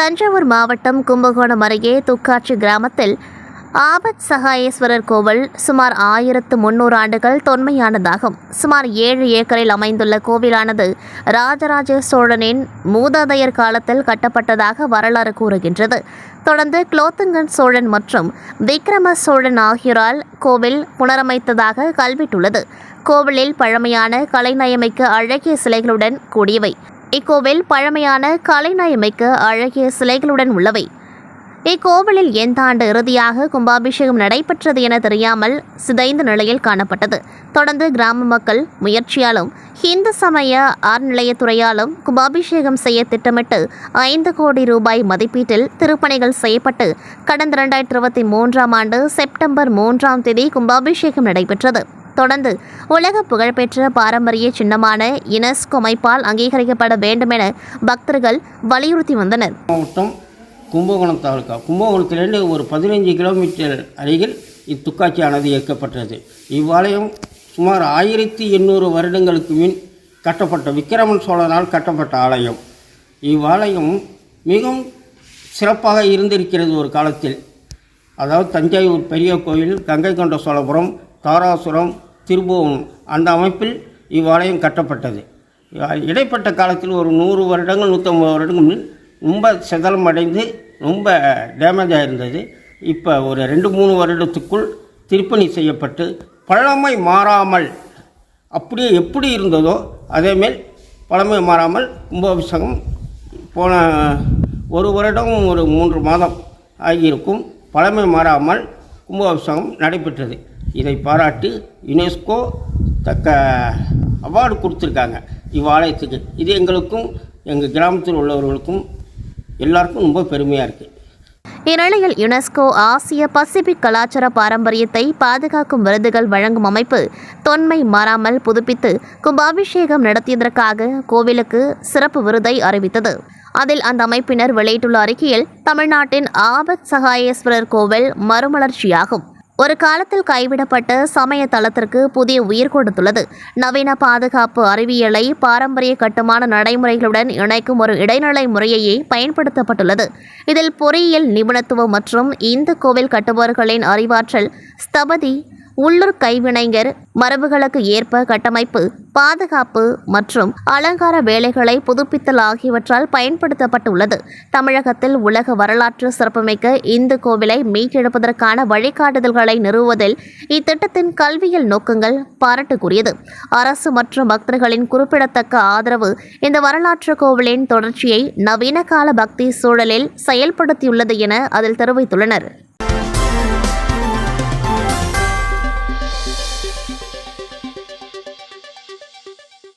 தஞ்சாவூர் மாவட்டம் கும்பகோணம் அருகே துக்காட்சி கிராமத்தில் ஆபத் சகாயேஸ்வரர் கோவில் சுமார் ஆயிரத்து முன்னூறு ஆண்டுகள் தொன்மையானதாகும். சுமார் ஏழு ஏக்கரில் அமைந்துள்ள கோவிலானது ராஜராஜ சோழனின் மூதாதையர் காலத்தில் கட்டப்பட்டதாக வரலாறு கூறுகின்றது. தொடர்ந்து குலோத்துங்கன் சோழன் மற்றும் விக்ரம சோழன் ஆகியோரால் கோவில் புனரமைத்ததாக கல்வெட்டுள்ளது. கோவிலில் பழமையான கலைநயமிக்க அழகிய சிலைகளுடன் கூடியவை. இக்கோவில் பழமையான கலைநயமிக்க அழகிய சிலைகளுடன் உள்ளவை. இக்கோவிலில் எந்த ஆண்டு இறுதியாக கும்பாபிஷேகம் நடைபெற்றது என தெரியாமல் சிதைந்த நிலையில் காணப்பட்டது. தொடர்ந்து கிராம மக்கள் முயற்சியாலும் இந்து சமய அறநிலையத்துறையாலும் கும்பாபிஷேகம் செய்ய திட்டமிட்டு ஐந்து கோடி ரூபாய் மதிப்பீட்டில் திருப்பணிகள் செய்யப்பட்டு கடந்த இரண்டாயிரத்தி இருபத்தி மூன்றாம் ஆண்டு செப்டம்பர் மூன்றாம் தேதி கும்பாபிஷேகம் நடைபெற்றது. தொடர்ந்து உலக புகழ்பெற்ற பாரம்பரிய சின்னமான யுனெஸ்கோ அமைப்பால் அங்கீகரிக்கப்பட வேண்டும் என பக்தர்கள் வலியுறுத்தி வந்தனர். மாவட்டம் கும்பகோணம் தாலுக்கா கும்பகோணத்திலிருந்து ஒரு பதினைஞ்சு கிலோமீட்டர் அருகில் இத்துக்காட்சியானது இயக்கப்பட்டது. இவ்வாலயம் சுமார் ஆயிரத்தி எண்ணூறு வருடங்களுக்கு முன் கட்டப்பட்ட விக்கிரமன் சோழனால் கட்டப்பட்ட ஆலயம். இவ்வாலயம் மிகவும் சிறப்பாக இருந்திருக்கிறது ஒரு காலத்தில். அதாவது தஞ்சாவூர் பெரிய கோயில் கங்கை கொண்ட சோழபுரம் தாராசுரம் திரும்பவும் அந்த அமைப்பில் இவ்வாலயம் கட்டப்பட்டது. இடைப்பட்ட காலத்தில் ஒரு நூறு வருடங்கள் நூற்றம்பது வருடங்கள் ரொம்ப சிதலம் அடைந்து ரொம்ப டேமேஜ் ஆகிருந்தது இப்போ ஒரு ரெண்டு மூணு வருடத்துக்குள் திருப்பணி செய்யப்பட்டு பழமை மாறாமல் அப்படியே எப்படி இருந்ததோ அதேமாரி பழமை மாறாமல் கும்பாபிஷேகம் போன ஒரு வருடம் ஒரு மூன்று மாதம் ஆகியிருக்கும். பழமை மாறாமல் கும்பாபிஷேகம் நடைபெற்றது. இதை பாராட்டி யுனெஸ்கோ தக்க அவார்டு கொடுத்துருக்காங்க இவ்வாலயத்துக்கு. இது எங்களுக்கும் எங்கள் கிராமத்தில் உள்ளவர்களுக்கும் எல்லாருக்கும் ரொம்ப பெருமையாக இருக்குது இந்நிலையில் யுனெஸ்கோ ஆசிய பசிபிக் கலாச்சார பாரம்பரியத்தை பாதுகாக்கும் விருதுகள் வழங்கும் அமைப்பு தொன்மை மாறாமல் புதுப்பித்து கும்பாபிஷேகம் நடத்தியதற்காக கோவிலுக்கு சிறப்பு விருதை அறிவித்தது. அதில் அந்த அமைப்பினர் வெளியிட்டுள்ள அறிக்கையில் தமிழ்நாட்டின் ஆபத் சகாயேஸ்வரர் கோவில் மறுமலர்ச்சியாகும். ஒரு காலத்தில் கைவிடப்பட்ட சமய தளத்திற்கு புதிய உயிர் கொடுத்துள்ளது. நவீன பாதுகாப்பு அறிவியலை பாரம்பரிய கட்டுமான நடைமுறைகளுடன் இணைக்கும் ஒரு இடைநிலை முறையையே பயன்படுத்தப்பட்டுள்ளது. இதில் பொறியியல் நிபுணத்துவம் மற்றும் இந்து கோவில் கட்டுபவர்களின் அறிவாற்றல் ஸ்தபதி உள்ளூர் கைவினைஞர் மரபுகளுக்கு ஏற்ப கட்டமைப்பு பாதுகாப்பு மற்றும் அலங்கார வேலைகளை புதுப்பித்தல் ஆகியவற்றால் பயன்படுத்தப்பட்டுள்ளது. தமிழகத்தில் உலக வரலாற்று சிறப்புமிக்க இந்து கோவிலை மீட்டெடுப்பதற்கான வழிகாட்டுதல்களை நிறுவுவதில் இத்திட்டத்தின் கல்வியல் நோக்கங்கள் பாராட்டுக்குரியது. அரசு மற்றும் பக்தர்களின் குறிப்பிடத்தக்க ஆதரவு இந்த வரலாற்று கோவிலின் தொடர்ச்சியை நவீன கால பக்தி சூழலில் செயல்படுத்தியுள்ளது என அதில் தெரிவித்துள்ளனர்.